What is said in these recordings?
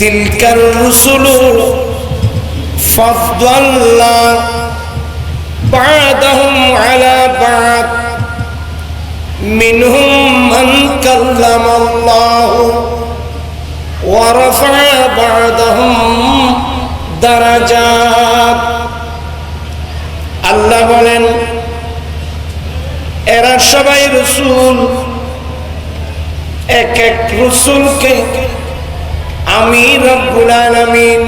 তিলকার রুসুলু فضلنا بعضهم على بعض منهم من كلم الله ورفع بعضهم درجات আল্লাহ বলেন এরা সবাই রসুল এক এক রসুলকে আমি রব্বুল আলামিন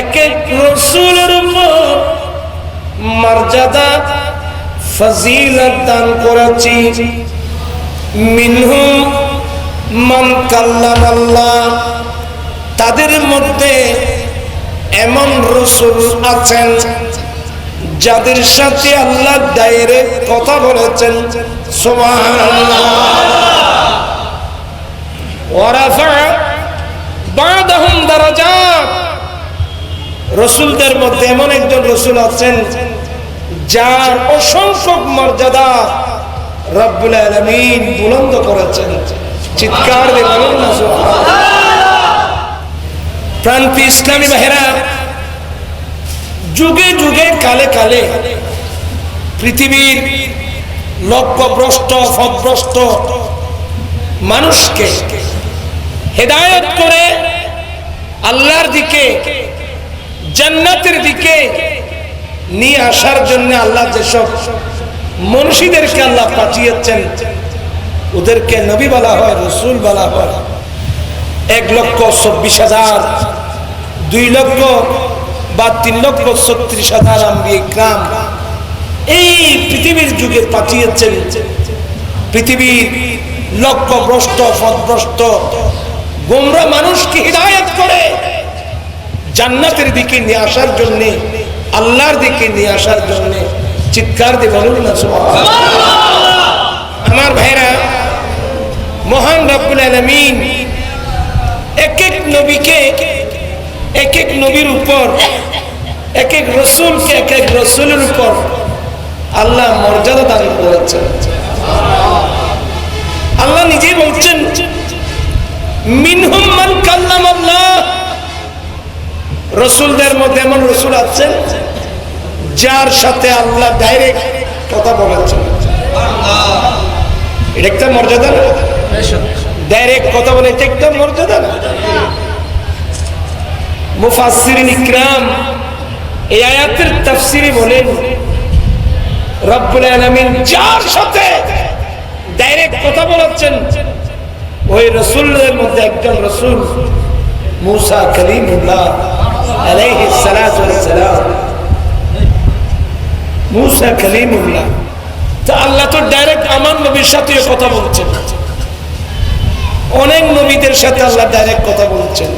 এক এক রসুলের উপর মর্যাদা, ফজিলত দান করেছি। মিনহুম মান কাল্লাম আল্লাহ। তাদের মধ্যে এমন রসুল আছেন যাদের সাথে আল্লাহ দায়েরে কথা বলেছেন। সুবহানাল্লাহ। ওয়ারাফা বাদাহুম দারাজাত। রসুলদের মধ্যে এমন একজন রসুল আছেন, যার অসংখ্য মর্যাদা রব্বুল আলমিন বুলন্দ করেছেন। চিৎকার দিয়ে বলুন না প্রান্তি ইসলামী বাহেরা যুগে যুগে, কালে কালে পৃথিবীর লক্ষ্যভ্রষ্ট ফদভ্রষ্ট মানুষকে হেদায়ত করে আল্লাহর দিকে, জান্নাতের দিকে নিয়ে আসার জন্য আল্লাহ যেসব মনীষীদেরকে আল্লাহ পাঠিয়েছেন, ওদেরকে নবী বলা হয়, রসুল বলা হয়, এক লক্ষ চব্বিশ হাজার, দুই লক্ষ বা তিন লক্ষ ছত্রিশ হাজার আম্বি গ্রাম এই পৃথিবীর যুগে পাঠিয়েছেন। পৃথিবীর লক্ষ ভ্রষ্ট পথভ্রষ্ট গোমরা মানুষকে হৃদায়ত করে। জান্নাতের দিকে নিয়ে আসার জন্য, আল্লাহর দিকে নিয়ে আসার জন্য চিৎকার দিয়ে বলুন না আমার ভাইরা, মহান রব্বুল আলমিন এক এক নবীকে, এক এক নবীর উপর, এক এক রসুলকে, এক এক রসুলের উপর আল্লাহ মর্যাদা দান করেছেন। আল্লাহ নিজে বলছেন কাল্লাম রসুলদের মধ্যে এমন রসুল আছেন, যার সাথে আল্লাহ ডাইরেক্ট কথা বলেছেন। এটা মর্যাদা না? ডাইরেক্ট কথা বলে একটা মর্যাদা না? বলেন যার সাথে ডাইরেক্ট কথা বলেছেন ওই রসুলের মধ্যে একজন রসুল, মুসা কলিমুল্লাহ কলিমুল্লাহ। তা আল্লাহ তো ডাইরেক্ট আমার নবীর সাথে কথা বলছেন। অনেক নবীদের সাথে আল্লাহ ডাইরেক্ট কথা বলছেন।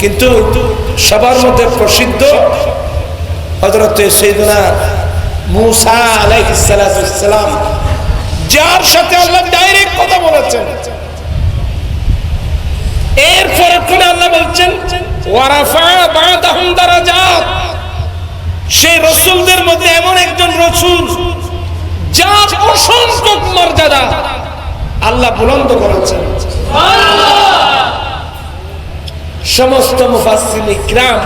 কিন্তু সবার মধ্যে প্রসিদ্ধ হজরত সৈদনা মুসা আলাইহিস সালাম যার সাথে আল্লাহ ডাইরেক্ট কথা বলেছেন। এরপরে কোন আল্লাহ বলছেন সেই রসুলদের মধ্যে এমন একজন রসুল, যার অসংখ্য মর্যাদা আল্লাহ বুলন্দ করেছেন। সমস্ত ইকরাম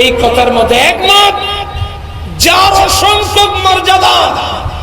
এই কথার মধ্যে একমত, যার অসংখ্য মর্যাদা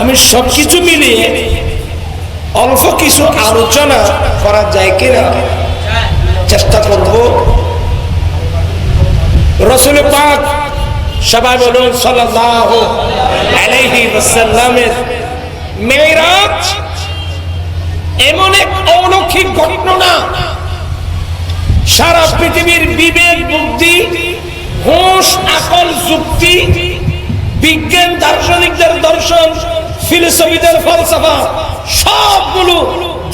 আমি সবকিছু মিলিয়ে অল্প কিছু আলোচনা করা যায় কিনা চেষ্টা করব। রসুল পাক সবাই বলুন মেরাজ এমন এক অলৌকিক ঘটনা। সারা পৃথিবীর বিবেক, বুদ্ধি, হুঁশ, আকল, যুক্তি, বিজ্ঞান, দার্শনিকদের দর্শন ফিলসফিদের ফলসফা সবগুলো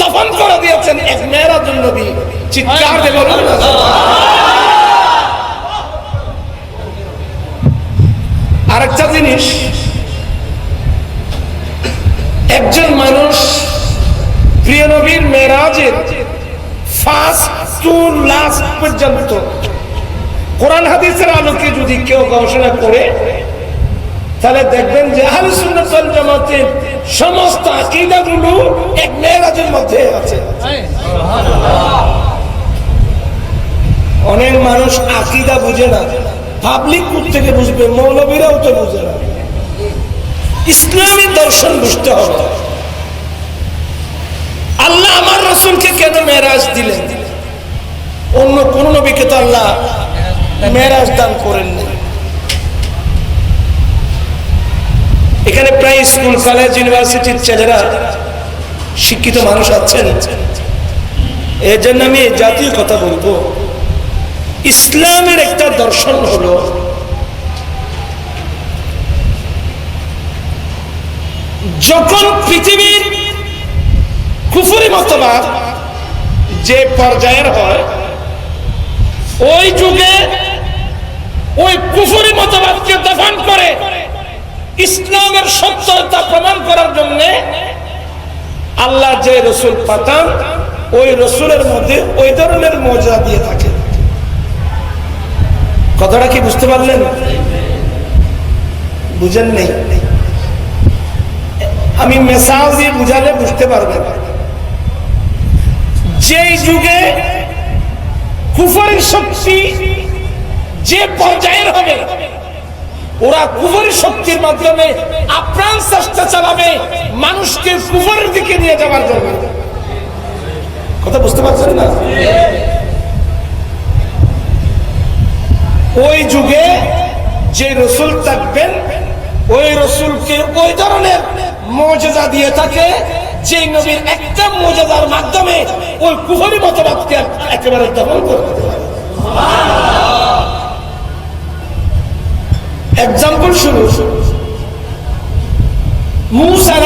দফন করে দিয়েছেন এক মেয়েরা নবী চিৎকার দেব আরেকটা জিনিস, একজন মানুষ প্রিয় নবীর মেয়েরাজের ফার্স্ট টু লাস্ট পর্যন্ত। কোরআন হাদিসের আলোকে যদি কেউ গবেষণা করে তাহলে দেখবেন যে আহলে সুন্নাত ওয়াল জামাতের সমস্ত আকীদাগুলো এক মেরাজের মধ্যে আছে। অনেক মানুষ আকীদা বুঝে না। পাবলিক থেকে বুঝবে? মৌলবীরাও তো বুঝে না। ইসলামী দর্শন বুঝতে হবে। আল্লাহ আমার রসুলকে কেন মেরাজ দিলেন? অন্য কোন নবীকে তো আল্লাহ মেরাজ দান করেন না এখানে প্রায় স্কুল, কলেজ, ইউনিভার্সিটির ছেলেরা শিক্ষিত মানুষ আছেন। এর জন্য আমি জাতীয় কথা বলব। ইসলামের একটা দর্শন হলো, যখন পৃথিবীর কুফুরি মতবাদ যে পর্যায়ের হয়, ওই যুগে ওই কুফুরি মতবাদকে দফন করে ইসলামের সত্যতা প্রমাণ করার জন্য আল্লাহ যে রসুল পাতান ওই রসুলের মধ্যে ওই ধরনের মজা দিয়ে থাকে। কথাটা কি বুঝতে পারলেন? বুঝেন নেই। আমি মেসাল দিয়ে বুঝালে বুঝতে পারবেন। যেই যুগে কুফরের শক্তি যে পর্যায়ের হবে ওরা কুফরের শক্তির মাধ্যমে আপ্রাণ চেষ্টা চালাবে, মানুষকে কুফরের দিকে নিয়ে যাওয়ার জন্য। কথা বুঝতে পারছেন না? ওই যুগে যে রসুল থাকবেন, ওই রসুলকে ওই ধরনের মর্যাদা দিয়ে থাকে যে নবীর একটা মর্যাদার মাধ্যমে ওই কুহরি মতবাদকে একেবারে দমন করে দিতে পারে। এক্সাম্পল শুরু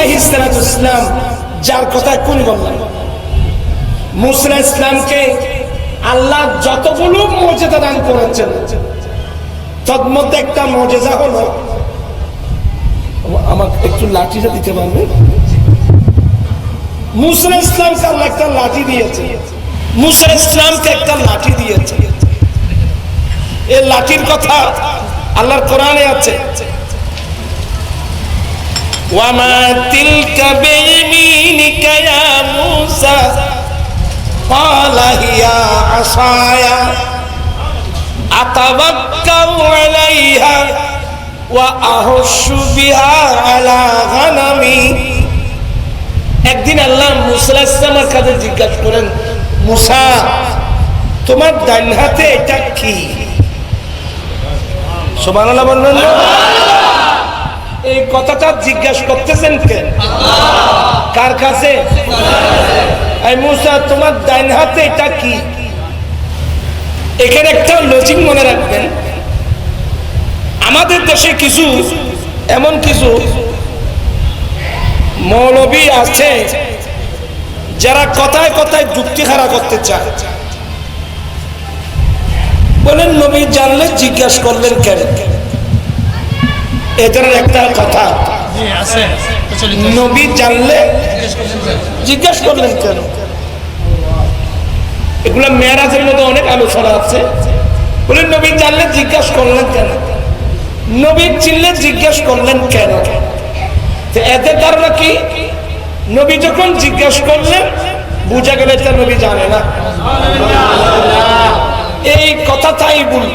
ইসলাম যার কথা কোন বললাম? মুসা ইসলামকে আল্লাহ যতগুলো মর্যাদা দান করেছেন, তন্মধ্যে একটা মর্যাদা হলো, আমাকে একটু লাঠিটা দিতে পারবে? মুসরা আল্লাহ একটা লাঠি দিয়েছে। মুসরা ইসলামকে একটা লাঠি দিয়েছে। এই লাঠির কথা আল্লাহর কোরআনে আছে ওয়ামা তিলকা বিমিনিকা ইয়া মূসা قال هي عصاي أتوكل عليها وأهش بها على غنمي একদিন আল্লাহ মুসা ইসলামের কাছে জিজ্ঞাসা করেন মুসা তোমার ডান হাতে এটা কি সোমান আল্লাহ এই কথাটা জিজ্ঞাসা করতেছেন কেন কার কাছে? মুসা, তোমার ডাইন হাতে এটা কি? এখানে একটা লজিক মনে রাখবেন। আমাদের দেশে কিছু, এমন কিছু মৌলবী আছে যারা কথায় কথায় যুক্তি খাড়া করতে চায়। বলেন নবী জানলে জিজ্ঞাসা করলেন কেন? এদের একটা কথা। নবী জানলে জিজ্ঞাসা করলেন কেন? এগুলা মেয়েরাজের মধ্যে অনেক আলোচনা আছে। বলেন নবী জানলে জিজ্ঞাসা করলেন কেন? নবী চিনলে জিজ্ঞাসা করলেন কেন? তো এদের ধারণা কি? নবী যখন জিজ্ঞাসা করলেন বুঝা গেলে এটা নবী জানে না। এই কথাটাই বলি,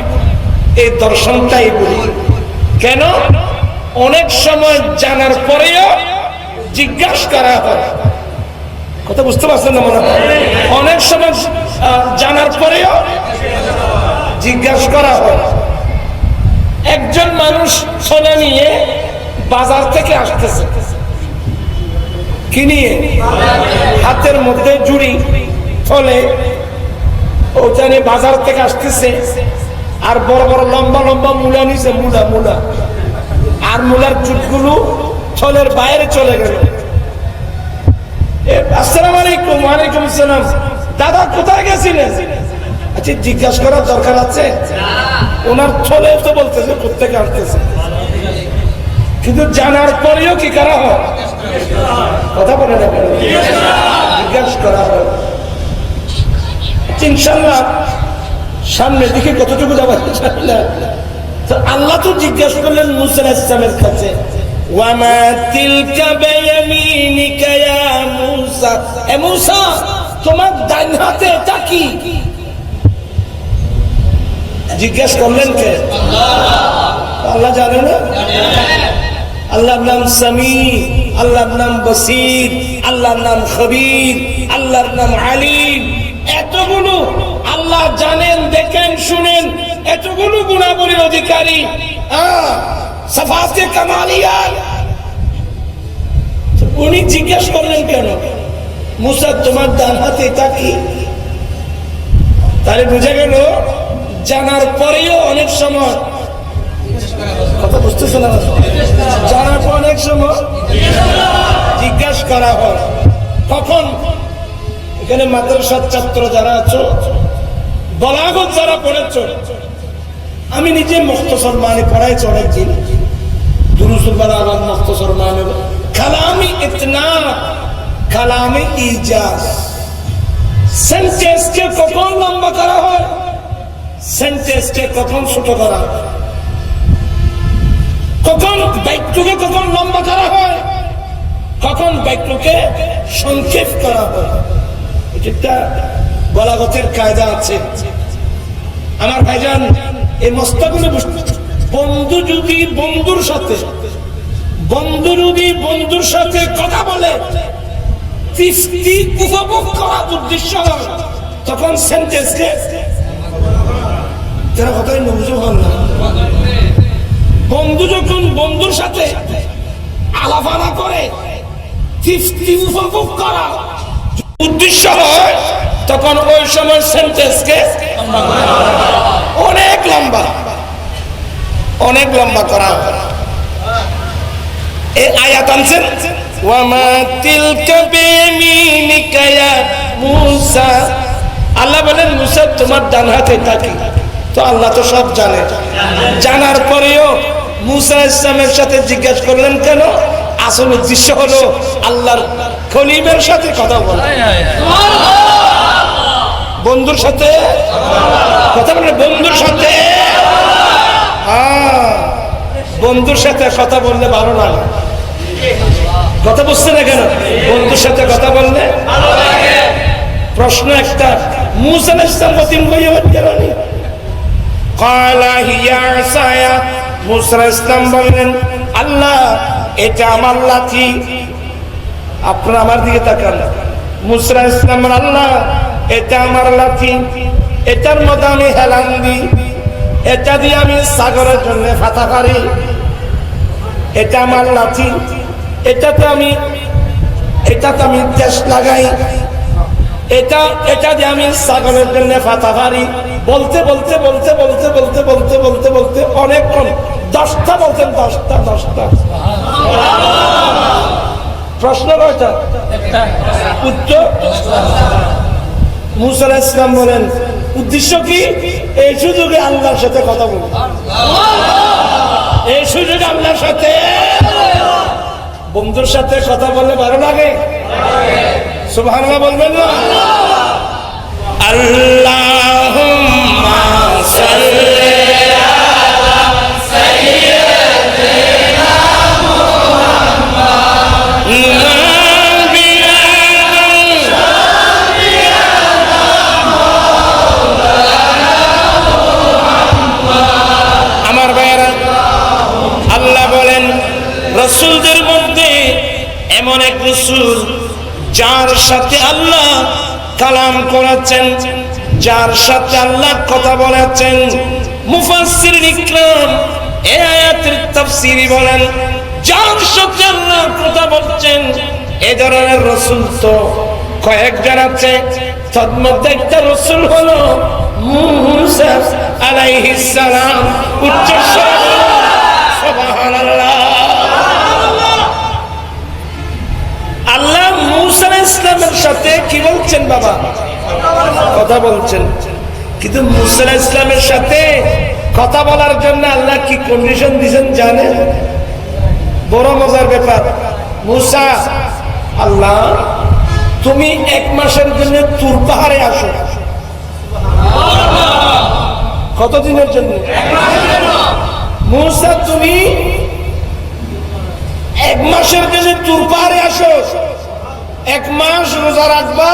এই দর্শনটাই বলি। কেন? অনেক সময় জানার পরেও জিজ্ঞাসা করা হয়। কথা বুঝতে পারছেন না মনে অনেক সময় জানার পরেও জিজ্ঞাসা করা হয়। একজন মানুষ সোনা নিয়ে বাজার থেকে আসতেছে। কি নিয়ে হাতের মধ্যে জুড়ি ফলে ওখানে বাজার থেকে আসতেছে। আর বড় বড় লম্বা লম্বা মূলা নিছে, মূলা মূলা। আর মূলার চুটগুলো ছলের বাইরে চলে গেল। দাদা, কোথায় আচ্ছা জিজ্ঞাসা করার দরকার আছে? ওনার ছলে তো বলতেছে আসতেছে? কিন্তু জানার পরেও কি করা হয়? কথা বলে না? জিজ্ঞাসা করা হয়। ইনশাল্লাহ সামনের দিকে কতটুকু তো আল্লাহ তো জিজ্ঞাসা করলেন কাছে জিজ্ঞেস করলেন কে? আল্লাহ জানে না? আল্লাহর নাম সামি আল্লাহর নাম বসির, আল্লাহর নাম খবির, আল্লাহর নাম আলিম আল্লাহ জানেন, দেখেন, শুনেন। এতগুলো গুণাবলীর অধিকারী। সাফাতে কামালিয়ার উনি জিজ্ঞেস করলেন কেন? মুসা, তোমার ডান হাতে এটা তাহলে বুঝে গেল, জানার পরেও অনেক সময় কথা বুঝতেছে না? জানার পর অনেক সময় জিজ্ঞাসা করা হয়। কখন এখানে মাদ্রাসার ছাত্র যারা আছো বলাগত যারা পড়েছ আমি নিজে মুক্তসর মানে পড়াইছি অনেকদিন সেন্টেন্সকে কখন লম্বা হয়? হয়? কখন বাক্যকে কখন লম্বা করা হয়? কখন বাক্যকে সংক্ষেপ করা হয়? এটা বলাগতের কায়দা আছে। আমার ভাইজান, এই মস্তাগুলো বন্ধু যদি বন্ধুর সাথে, বন্ধু যদি বন্ধুর সাথে কথা বলে উপভোগ উদ্দেশ্য তখন সেন্টেন্সকে তারা কথাই হন না। বন্ধু যখন বন্ধুর সাথে আলাপানা করে উপভোগ করা উদ্দেশ্য হয় তখন ওই সময় সেন্টেন্সকে অনেক লম্বা অনেক লম্বা করা এই আয়াত আনছেন ওয়ামা তিলকা বিয়ামিনিকা ইয়া মূসা। আল্লাহ বলেন মুসা তোমার ডান হাতে থাকি তো আল্লাহ তো সব জানে। জানার পরেও মুসা ইসলামের সাথে জিজ্ঞাসা করলেন কেন? আসল উদ্দেশ্য হলো আল্লাহর খলিমের সাথে কথা বলা। বন্ধুর সাথে? কথা বলে বন্ধুর সাথে? বন্ধুর সাথে কথা বললে ভালো লাগে কথা বুঝছে না কেন বন্ধুর সাথে কথা বললে প্রশ্ন একটা। মুসা ইসলাম বতিন কইয়া কেরনি কয়লা হিয়া সায়া মুসা ইসলাম বললেন, আল্লাহ, এটা আমার লাঠি। আপনারা আমার দিকে তাকান। মুসরা ইসলাম আল্লাহ এটা আমার লাঠি, এটার মধ্যে আমি হেলান দিই, এটা দিয়ে আমি সাগরের জন্য ফাতা পারি এটা আমার লাঠি, এটাতে আমি এটাতে আমি দেশ লাগাই। এটা এটা দিয়ে আমি সাগরের জন্য ফাতা পারি বলতে বলতে বলতে বলতে বলতে বলতে বলতে বলতে অনেকক্ষণ দশটা বলতেন দশটা দশটা। প্রশ্ন কয়টা? উত্তর? মুসা ইসলাম বলেন, উদ্দেশ্য কি? এই সুযোগে আল্লাহর সাথে কথা বলব। এই সুযোগে আল্লাহর সাথে বন্ধুর সাথে কথা বললে ভালো লাগে। সুবহানাল্লাহ বলবেন না? আল্লাহ সাথে আল্লাহ কালাম করাচ্ছেন যার সাথে আল্লাহ কথা বলেছেন। মুফাসসির ইকরাম এ আয়াতের তাফসীরি বলেন, যার সাথে আল্লাহ কথা বলছেন, এ ধরনের রসুল তো কয়েকজন আছে। তার মধ্যে একটা রসুল হলো মুসা আলাইহিস সালাম উচ্চ ইসলামের সাথে কি বলছেন বাবা? কথা বলছেন। কিন্তু ইসলামের সাথে কথা বলার জন্য আল্লাহ কি কন্ডিশন জানেন? বড় মজার ব্যাপার। মুসা, আল্লাহ, তুমি এক মাসের জন্য তুর পাহাড়ে আসো। কতদিনের জন্য? মুসা, তুমি এক মাসের জন্য তুর পাহাড়ে আসো। এক মাস রোজা রাখবা,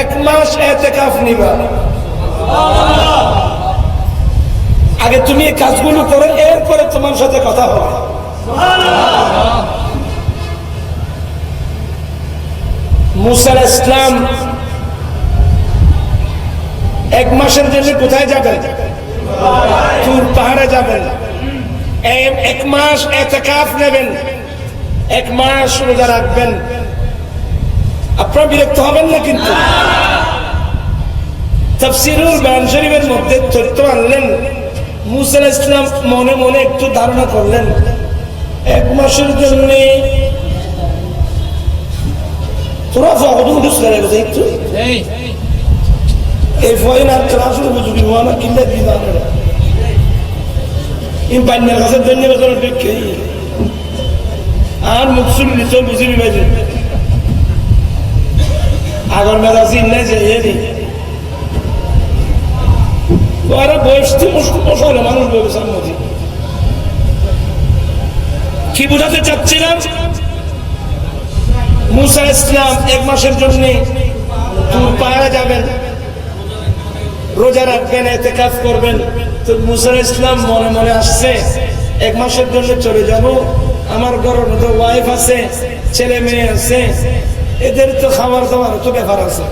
এক মাস এতে কাফ নিবা। আগে তুমি এই কাজগুলো করো, এরপরে তোমার সাথে কথা হবে। মুসার ইসলাম এক মাসের জন্য কোথায় যাবেন? তুর পাহাড়ে যাবেন। এক মাস এতেকাফ নেবেন। এক মাস রোজা রাখবেন। আপনারা বিরক্ত হবেন না কিন্তু। তফসিরুল শরীফের মধ্যে তথ্য আনলেন। মুসা ইসলাম মনে মনে একটু ধারণা করলেন। এক মাসের জন্য এই। ফয়েন আর ক্লাসের বুঝবি কিনলে কাছে ধন্যবাদ আর মুকসুল নিচ বুঝিবি বাইরে আগর মেলা চিন্নাই যে ইসলাম রোজা রাখবেন এতে কাজ করবেন। তো মুসা ইসলাম মনে মনে আসছে, এক মাসের জন্য চলে যাব। আমার ঘরের মধ্যে ওয়াইফ আছে, ছেলে মেয়ে আছে। এদের তো খাবার দাবার তো ব্যাপার আছে।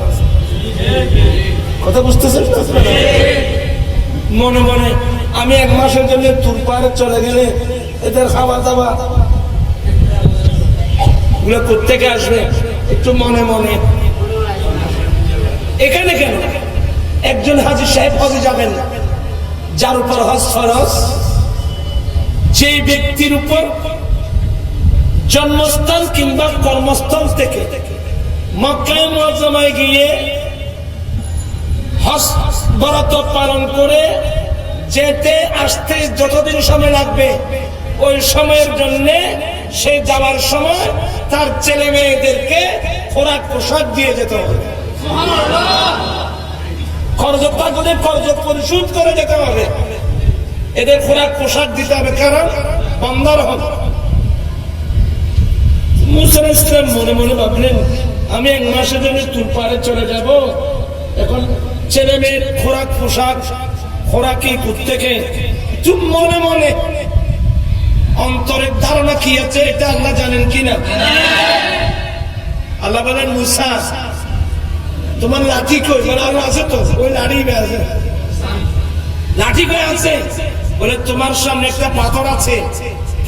কথা বুঝতেছেন? মনে মনে আমি এক মাসের জন্য তুর পাহাড়ে চলে গেলে এদের খাবার দাবারগুলো কোথেকে আসবে? একটু মনে মনে। এখানে কেন? একজন হাজি সাহেব হজে যাবেন? যার উপর হজ ফরজ? যে ব্যক্তির উপর জন্মস্থান কিংবা কর্মস্থল থেকে। মক্কায় মজমায় গিয়ে হজ বরাত পালন করে যেতে, আসতে যতদিন সময় লাগবে, ওই সময়ের জন্য সে যাওয়ার সময় তার ছেলে মেয়েদেরকে খোরাক পোশাক দিয়ে যেতে হবে। খরচ পরিশোধ করে যেতে হবে। এদের খোরাক পোশাক দিতে হবে কারণ বন্দার হবে মুসার ইসলাম মনে মনে ভাবলেন আমি এক মাসের জন্য তুর পাড়ে চলে যাব, এখন ছেলে মেয়ের খোরাক পোশাক, খোরাকি থেকে মনে মনে অন্তরের ধারণা কি আছে এটা আল্লাহ জানেন কিনা? আল্লাহ বলেন, মুসা, তোমার লাঠি কই? বলে আরও আছে তো, ওই লাঠি আছে? লাঠি কই আছে? বলে, তোমার সামনে একটা পাথর আছে,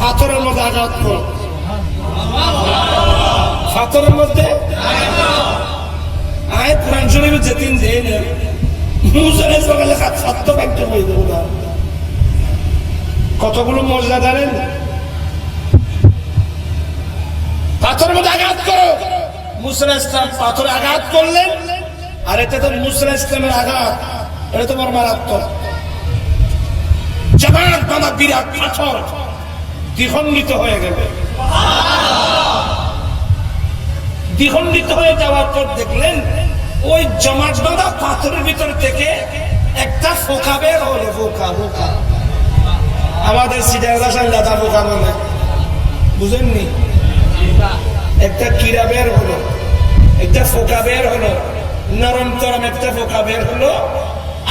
পাথরের মধ্যে আঘাত করো। পাথরের মধ্যে? আয় কোরআন শরীফে যেদিন দেয় না মুসলের সকালে সত্য বাক্য হয়ে দেবো না কতগুলো মজা জানেন? পাথরের মধ্যে আঘাত করো। মুসলা ইসলাম পাথরে আঘাত করলেন। আর এটা তো মুসলা ইসলামের আঘাত। এটা তোমার মারাত্মক। জামাত বাঁধা বিরাট পাথর। দ্বিখণ্ডিত হয়ে গেল। দ্বিখণ্ডিত হয়ে যাওয়ার পর দেখলেন, ওই জমাট বাঁধা পাথরের ভিতর থেকে একটা ফোকা বের হলো, ফোকা ফোকা। আমাদের ভাষায় লাদা ফোকা মানে বুঝেননি? একটা কিরা বের হলো, একটা ফোকা বের হলো, নরম তরম একটা ফোকা বের হলো,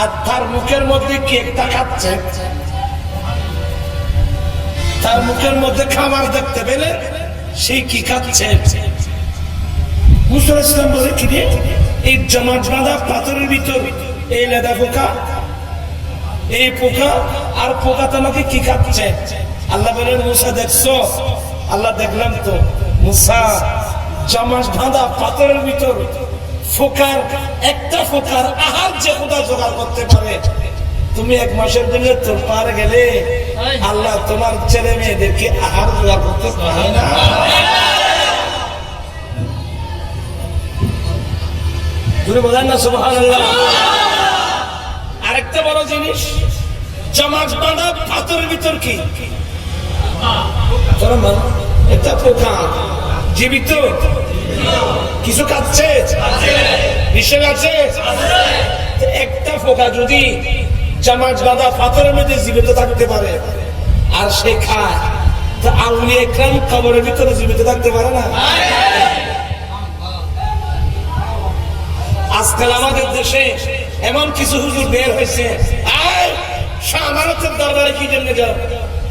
আর তার মুখের মধ্যে কি একটা খাচ্ছে। তার মুখের মধ্যে খাবার দেখতে পেলে সেই কি খাচ্ছে? মুসল ইসলাম বলে কি রে এই জমাট বাঁধা পাথরের ভিতর এই লেদা পোকা এই পোকা আর পোকা তোমাকে কি খাচ্ছে? আল্লাহ বলেন মুসা দেখছ? আল্লাহ দেখলাম তো। মুসা জমাট বাঁধা পাথরের ভিতর ফোকার একটা ফোকার আহার যে কোথা জোগাড় করতে পারে। তুমি এক মাসের জন্য তোর পার গেলে আল্লাহ তোমার ছেলে মেয়েদেরকে আহার জোগাড় করতে পারে না। তুমি বোঝেন না, সুবহানাল্লাহ। আরেকটা বড় জিনিস জমাট বাঁধা পাথরের ভিতর কি? একটা পোকা, জীবিত। কিছু কাটছে বিষয় আছে? একটা পোকা যদি জামাজ বাঁধা পাথরের মধ্যে জীবিত থাকতে পারে, আর সে খায়, তো আউলি একরাম খবরের ভিতরে জীবিত থাকতে পারে না? আজকাল আমাদের দেশে এমন কিছু হুজুর বের হয়েছে। আয় সামারতের দরবারে কি জন্য যাও?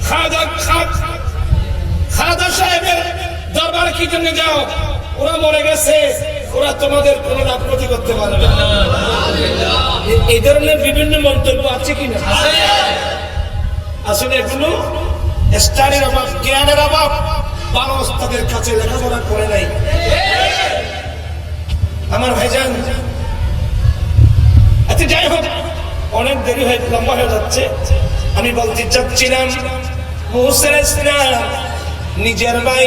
খাজা খাজ সাহেবের দরবারে কি জন্য যাও? ওরা মরে গেছে, ওরা তোমাদের কোনো লাভ করতে পারবে না। এই ধরনের বিভিন্ন মন্তব্য আছে কিনা? আসলে এগুলো স্টাডির অভাব, জ্ঞানের অভাব। ভালো ওস্তাদের কাছে লেখাপড়া করে নাই। আমার ভাইজান আচ্ছা যাই হোক, অনেক দেরি হয়ে, লম্বা হয়ে যাচ্ছে। আমি বলতে চাচ্ছিলাম মুসা ইসলাম নিজের ভাই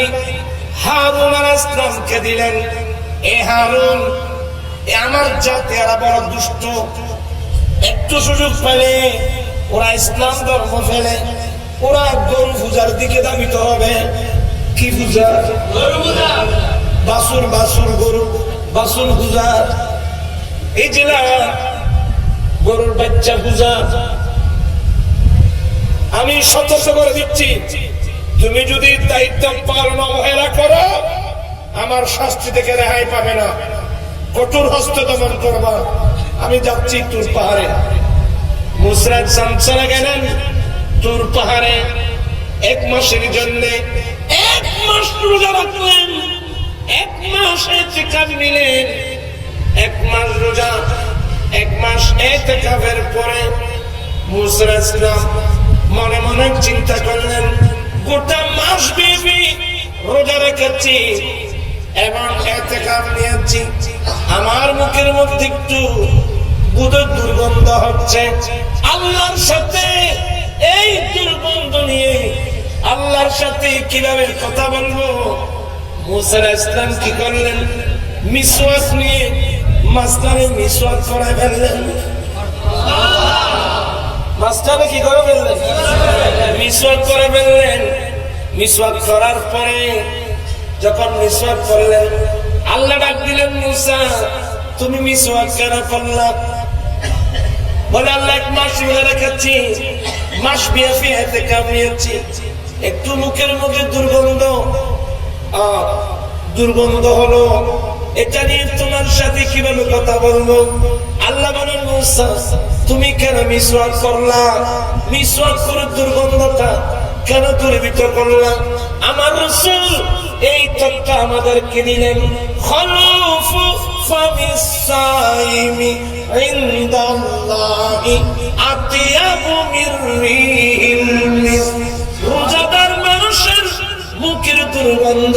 হারুন আল ইসলামকে দিলেন? এ হারুন, এ আমার জাতি, এরা বড় দুষ্ট। একটু সুযোগ পেলে ওরা ইসলাম ধর্ম ফেলে। ওরা গরু পূজার দিকে দাবিত হবে। কি পূজা বাসুর বাসুর গরু, বাসুর পূজা এই জেলা গরুর বাচ্চা পূজা আমি সতর্ক করে দিচ্ছি, তুমি যদি দায়িত্ব পালন অবহেলা করো, আমার শাস্তি থেকে রেহাই পাবে না। কঠোর হস্ত দমন করবা। আমি যাচ্ছি তোর পাহাড়ে। মুসরাত সামসারা গেলেন তোর পাহাড়ে। এক মাসের জন্য এক মাস রোজা রাখলেন, এক মাস এতেকাব নিলেন, এক মাস রোজা এক মাস এতেকাবের পরে মুসরা মনে মনে চিন্তা করলেন, গোটা মাস বেবি রোজা রেখেছি এবং এতেকাব নিয়েছি। আমার মুখের মধ্যে একটু গুদের দুর্গন্ধ হচ্ছে। আল্লাহর সাথে এই দুর্গন্ধ নিয়ে আল্লাহর সাথে কীভাবে কথা বলব? মুসার ইসলাম কি করলেন? মিসওয়াক নিয়ে মাস্টারে মিসওয়াক করে ফেললেন। মাস্টারে কি করে ফেললেন? মিসওয়াক করে ফেললেন। মিসওয়াক করার পরে যখন মিসওয়াক করলেন, আল্লাহ ডাক দিলেন, মুসা, তুমি মিসওয়াক কেন করলা? বলে, আল্লাহ, এক মাস রোজা রেখেছি। মাস বিয়ে ফিয়াতে কামিয়েছি। একটু মুখের মুখে দুর্গন্ধ। দুর্গন্ধ হলো এটা নিয়ে তোমার সাথে কীভাবে কথা বলব? আল্লাহ বলেন তুমি কেন মিসওয়াক করলা? মিসওয়াক করে দুর্গন্ধটা কেন দূরীভূত করলা? আমার রসুল এই তথ্য আমাদেরকে দিলেন রোজাদার মানুষের মুখের দুর্গন্ধ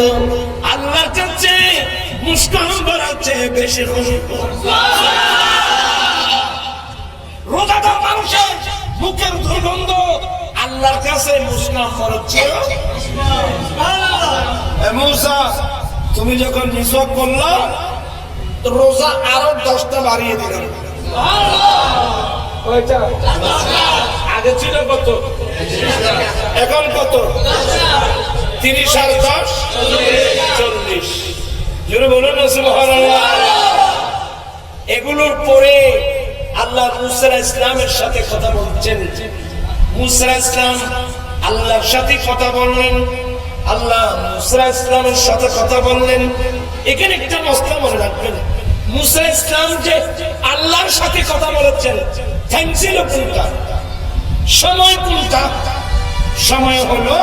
মুস্কান বাড়াচ্ছে বেশি খুশবু রোজাদার মানুষের মুখের দুর্গন্ধ আল্লাহর কাছে মুস্কান বাড়াচ্ছে এ মূসা, তুমি যখন নিষেধ করল, রোজা আরও দশটা বাড়িয়ে দিলাম? আগে ছিল কত? এখন কত? তিরিশ আর দশ? চল্লিশ। এগুলোর পরে আল্লাহ মুসরা ইসলামের সাথে কথা বলছেন। মুসরা ইসলাম আল্লাহর সাথে কথা বললেন। আল্লাহ মুসরা ইসলামের সাথে কথা বললেন। এখানে একটা মস্তা মনে রাখবেন। ইসলাম যে আল্লাহর সাথে কথা বলেছেন থ্যাংকছিল কোনটা সময় কোনটা সময় হলো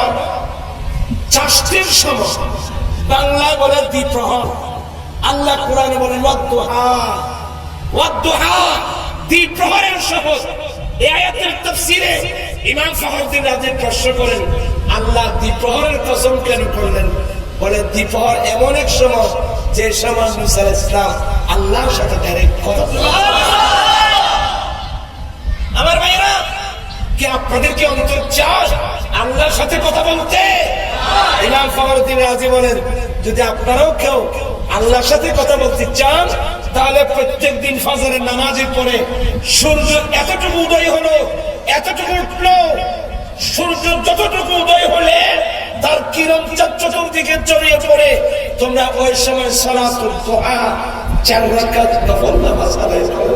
চাষটির সময়। বাংলায় বলে দ্বিপ্রহর আল্লাহ কোরআনে বলেন দ্বিপ্রহরের শপথ। এই প্রশ্ন করেন, আল্লাহ কেন বলে এমন এক যে আল্লাহর সাথে ডাইরেক্ট। আমার ভাইরা কি আপনাদের কি অন্তর চাষ আল্লাহর সাথে কথা বলতে? ইমাম ফখরুদ্দিন রাজি বলেন, যদি আপনারাও কেউ আল্লাহর সাথে কথা বলতে চান, তাহলে প্রত্যেক দিন ফজরের নামাজের পরে সূর্য এতটুকু উদয় হলো, এতটুকু উঠল, সূর্য যতটুকু উদয় হলে তার কিরণ চতুর্দিকে দিকে জড়িয়ে পড়ে। তোমরা ওই সময় সলাতুল দোহা চার রাকাত নফল নামাজ আদায় করো।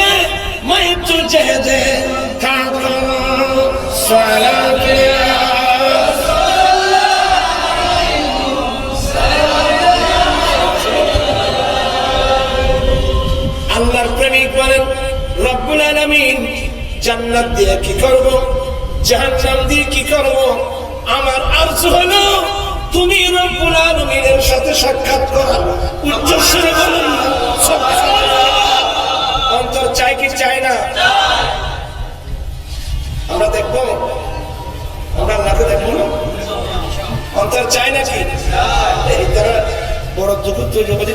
وتجهد تعطى صلاة আল্লাহর প্রেমিক বলেন, রব্বুল আলমিন জান্নাত দিয়ে কি করব? দিয়ে কি করব? আমার আরজু হলো, তুমি রব্বুল আলমিনের সাথে সাক্ষাৎ করা। উচ্চস্বরে বলুন চাই কি চায় না? আমরা দেখব? আমরা আল্লাহকে দেখব না? অন্তর চায় নাকি? এই তারা বড়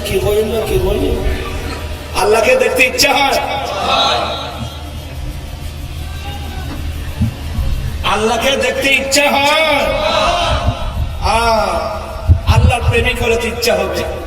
কি না কি আল্লাহকে দেখতে ইচ্ছা হয়। আল্লাহকে দেখতে ইচ্ছা হয়। আহ, আল্লাহর প্রেমিক হলে ইচ্ছা হবে।